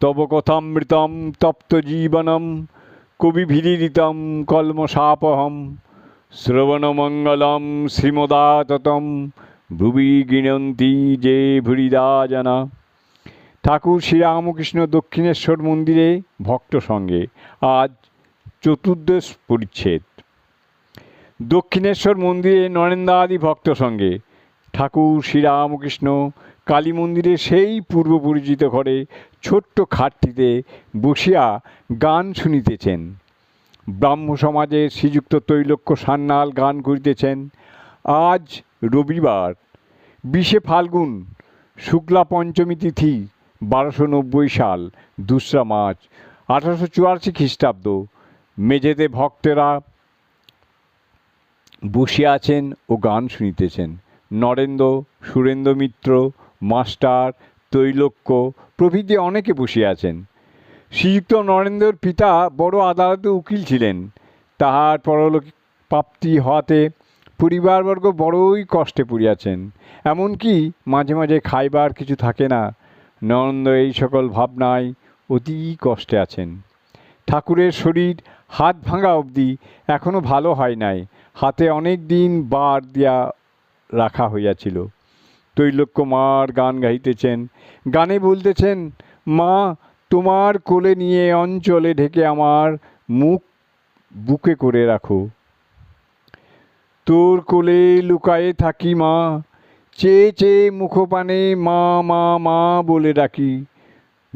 তব কথামৃতম তপ্ত জীবনম কবিভিরিতম কলমশাপহম শ্রবণমঙ্গলম শ্রীমদাততম ভুবি গিণন্তি যে ভুরিদা জানা ঠাকুর শ্রীরামকৃষ্ণ দক্ষিণেশ্বর মন্দিরে ভক্ত সঙ্গে আজ চতুর্দশ পরিচ্ছেদ। দক্ষিণেশ্বর মন্দিরে নরেন্দ্রাদি ভক্ত সঙ্গে ঠাকুর শ্রীরামকৃষ্ণ কালী মন্দিরে সেই পূর্ব পরিচিত ঘরে ছোট্ট খাটটিতে বসিয়া গান শুনিতেছেন। ব্রাহ্ম সমাজে শ্রীযুক্ত তৈলক্য সান্যাল গান করিতেছেন। আজ রবিবার, বিশে ফাল্গুন, শুক্লা পঞ্চমী তিথি, বারোশো নব্বই সাল, দুসরা মার্চ, আঠারোশো চুয়াশি খ্রিস্টাব্দ। মেঝেতে ভক্তেরা বসিয়া আছেন ও গান শুনিতেছেন। নরেন্দ্র, সুরেন্দ্র মিত্র, মাস্টার তৈলক্য প্রভৃতি অনেকে বসিয়া আছেন। শ্রীযুক্ত নরেন্দ্রর পিতা বড় আদালতে উকিল ছিলেন। তাহার পরলোক প্রাপ্তি হওয়াতে পরিবারবর্গ বড়ই কষ্টে পড়িয়াছেন। এমনকি মাঝে মাঝে খাইবার কিছু থাকে না। নরেন্দ্র এই সকল ভাবনায় অতি কষ্টে আছেন। ঠাকুরের শরীর হাত ভাঙা অবধি এখনও ভালো হয় নাই। হাতে অনেক দিন বার দিয়া রাখা হইয়াছিল। তৈলক্য মার গান গাইতেছেন গানে বলতেছেন, মা, তোমার কোলে নিয়ে অঞ্চলে ঢেকে আমার মুখ বুকে করে রাখো। তোর কোলে লুকায়ে থাকি, মা। চেয়ে চেয়ে মুখপানে মা মা মা বলে ডাকি।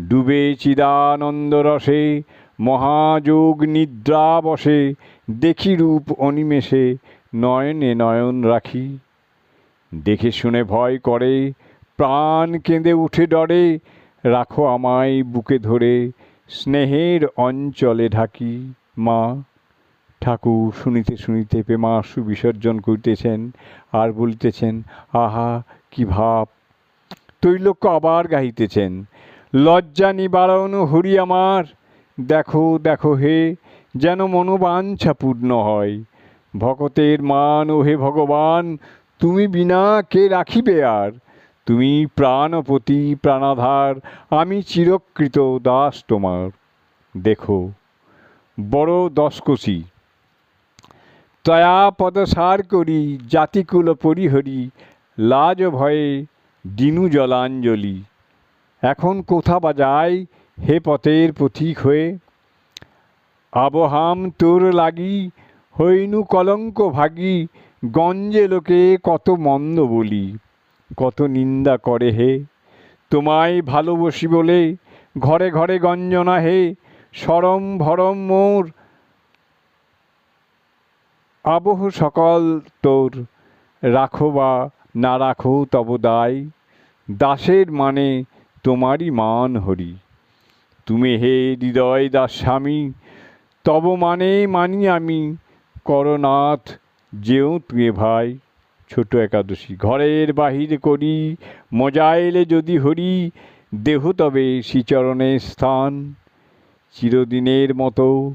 ডুবে চিদানন্দ রসে, মহাযোগ নিদ্রা বসে। দেখি রূপ অনিমেষে, নয়নে নয়ন রাখি। দেখে শুনে ভয় করে, প্রাণ কেঁদে উঠে ডরে, রাখো আমায় বুকে ধরে, স্নেহের অঞ্চলে ঢাকি, মা। ঠাকুর শুনিতে শুনিতে প্রেমাশু বিসর্জন করিতেছেন, আর বলিতেছেন, আহা, কি ভাব! তৈলক্য আবার গাহিতেছেন, লজ্জা নিবারণ হরি আমার, দেখো দেখো হে, যেন মনোবাঞ্ছা পূর্ণ হয়। ভকতের মান ও হে ভগবান তুমি বিনা কে রাখিবে আর? তুমি প্রাণপতি, প্রাণাধার, আমি চিরকৃত দাস তোমার। দেখো, বড় দশকষি। তয়া পদসার করি, জাতিকুল পরিহরি, লাজ ভয়ে দিনু জলাঞ্জলি। এখন কোথা বা যাই হে পথের পথিক হয়ে? আবহাম তোর লাগি, হইনু কলঙ্ক ভাগী গঞ্জে লোকে কত মন্দ বলি, কত নিন্দা করে হে। তোমায় ভালোবসি বলে ঘরে ঘরে গঞ্জনা হে, সরম ভরম মোর আবহ সকল তোর। রাখো বা না রাখো তব দায়, দাসের মানে তোমারই মান হরি। তুমি হে হৃদয় দাস স্বামী, তব মানে মানি আমি করনাথ যেও তুয়ে ভাই, ছোট একাদশী ঘরের বাহির করি মজা এলে যদি হরি, দেহ তবে শ্রীচরণের স্থান। চিরদিনের মতো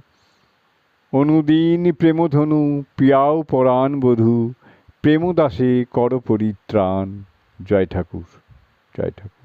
অনুদিন প্রেমধনু, পিয়াও পরাণ বধূ, প্রেমদাসে কর পরিত্রাণ। জয় ঠাকুর জয় ঠাকুর।